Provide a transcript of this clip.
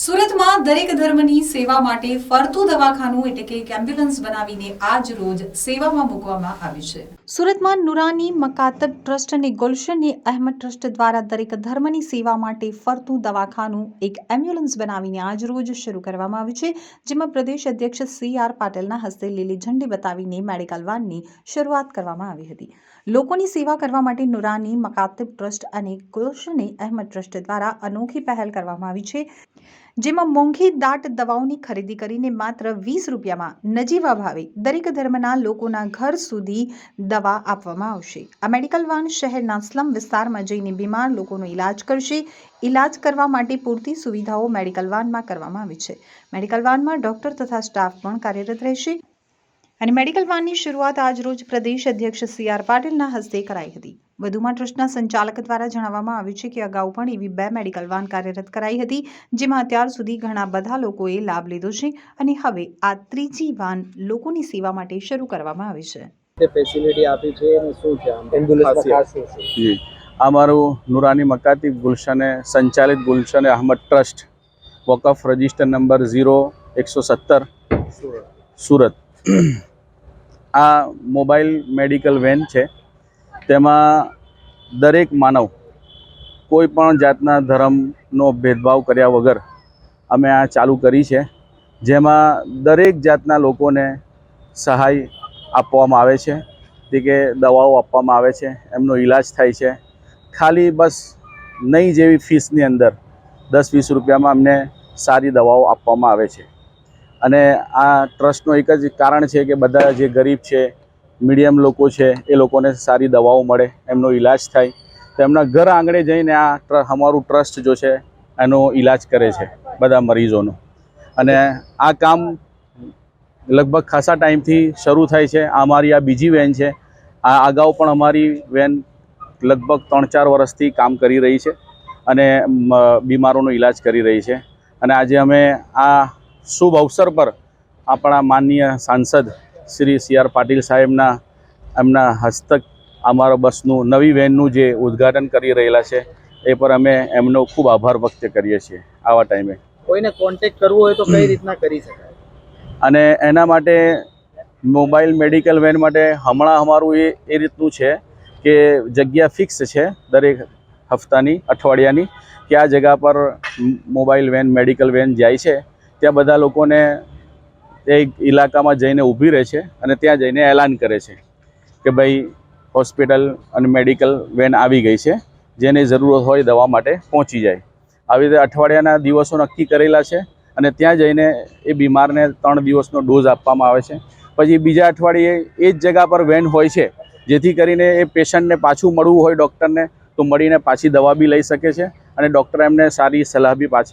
સુરતમાં દરેક ધર્મની સેવા માટે ફરતું દવાખાનું એટલે કે એમ્બ્યુલન્સ બનાવીને આજ રોજ સેવામાં મૂકવામાં આવ્યું છે. સુરતમાં નુરાની મકાતબ ટ્રસ્ટ અને ગુલશન અહેમદ ટ્રસ્ટ દ્વારા દરેક ધર્મની સેવા માટે ફરતું દવાખાનું એક એમ્બ્યુલન્સ બનાવીને આજ રોજ શરૂ કરવામાં આવ્યું છે, જેમાં પ્રદેશ અધ્યક્ષ સી આર પાટીલના હસ્તે લીલી ઝંડી બતાવીને મેડિકલ વાનની શરૂઆત કરવામાં આવી હતી. લોકોની સેવા કરવા માટે નુરાની, મકાતિબ ટ્રસ્ટ અને ગુલશન અહેમદ ટ્રસ્ટ દ્વારા અનોખી પહેલ કરવામાં આવી છે, જેમાં મોંઘી દાટ દવાઓની ખરીદી કરીને માત્ર વીસ રૂપિયામાં નજીવા ભાવે દરેક ધર્મના લોકોના ઘર સુધી દવા આપવામાં આવશે. આ મેડિકલ વાન શહેરના સ્લમ વિસ્તારમાં જઈને બીમાર લોકોનો ઈલાજ કરશે. ઈલાજ કરવા માટે પૂરતી સુવિધાઓ મેડિકલ વાનમાં કરવામાં આવી છે. મેડિકલ વાનમાં ડોક્ટર તથા સ્ટાફ પણ કાર્યરત રહેશે. અને મેડિકલ વાનની શરૂઆત આજરોજ પ્રદેશ અધ્યક્ષ સી આર પાટીલના હસ્તે કરાઈ હતી. વધુમાં ટ્રસ્ટના સંચાલક દ્વારા જણાવવામાં આવ્યું છે કે અગાઉ પણ એવી બે મેડિકલ વાન કાર્યરત કરાઈ હતી જેમાં અત્યાર સુધી ઘણા બધા લોકોએ લાભ લીધો છે અને હવે આ ત્રીજી વાન લોકોની સેવા માટે શરૂ કરવામાં આવી છે. ફેસિલિટી આપી છે અને શું છે એમ્બ્યુલન્સમાં ખાસ શું છે. નુરાની મકાતી ગુલશને સંચાલિત ગુલશન અહમદ ટ્રસ્ટ વકફ રજિસ્ટર નંબર ઝીરો એકસો સત્તર સુરત સુરત. આ મોબાઈલ મેડિકલ વેન છે. તેમાં દરેક માનવ કોઈ પણ જાતના ધર્મનો ભેદભાવ કર્યા વગર અમે આ ચાલુ કરી છે. જેમાં દરેક જાતના લોકોને સહાય આપવામાં આવે છે. તે કે દવાઓ આપવામાં આવે છે. એમનો ઈલાજ થાય છે. ખાલી બસ નહીં જેવી ફીસની અંદર દસ વીસ રૂપિયામાં અમને સારી દવાઓ આપવામાં આવે છે. અને આ ટ્રસ્ટનું એક જ કારણ છે કે બધા જે ગરીબ છે, મીડિયમ લોકો છે, એ લોકોને સારી દવાઓ મળે, એમનો ઈલાજ થાય. તો એમના ઘર આંગણે જઈને આ અમારું ટ્રસ્ટ જો છે, એનો ઈલાજ કરે છે બધા મરીઝોનો અને આ કામ લગભગ ખાસા ટાઈમથી શરૂ થાય છે. અમારી આ બીજી વેન છે. આ અગાઉ પણ અમારી વેન લગભગ ત્રણ ચાર વર્ષથી કામ કરી રહી છે અને બીમારોનો ઈલાજ કરી રહી છે. અને આજે અમે આ શુભ અવસર પર આપણા માનનીય સાંસદ શ્રી સી આર પાટીલ સાહેબના એમના હસ્તક અમારા બસનું નવી વેનનું જે ઉદ્ઘાટન કરી રહેલા છે એ પર અમે એમનો ખૂબ આભાર વ્યક્ત કરીએ છીએ આવા ટાઈમે. કોઈને કોન્ટેક્ટ કરવું હોય તો કઈ રીતના કરી શકાય? અને એના માટે મોબાઈલ મેડિકલ વેન માટે હમણાં અમારું એ એ રીતનું છે કે જગ્યા ફિક્સ છે દરેક હપ્તાની અઠવાડિયાની કે આ જગ્યા પર મોબાઈલ વેન મેડિકલ વેન જાય છે. ત્યાં બધા લોકોને એક ઇલાકામાં જઈને ઊભી રહે છે અને ત્યાં જઈને એલાન કરે છે કે ભાઈ હોસ્પિટલ અને મેડિકલ વેન આવી ગઈ છે, જેને જરૂરત હોય દવા માટે પહોંચી જાય. આવી રીતે અઠવાડિયાના દિવસો નક્કી કરેલા છે અને ત્યાં જઈને એ બીમારને ત્રણ દિવસનો ડોઝ આપવામાં આવે છે. પછી બીજા અઠવાડિયે એ જ જગ્યા પર વેન હોય છે, જેથી કરીને એ પેશન્ટને પાછું મળવું હોય ડૉક્ટરને, તો મળીને પાછી દવા બી લઈ શકે છે અને ડૉક્ટર એમને સારી સલાહ બી પાછી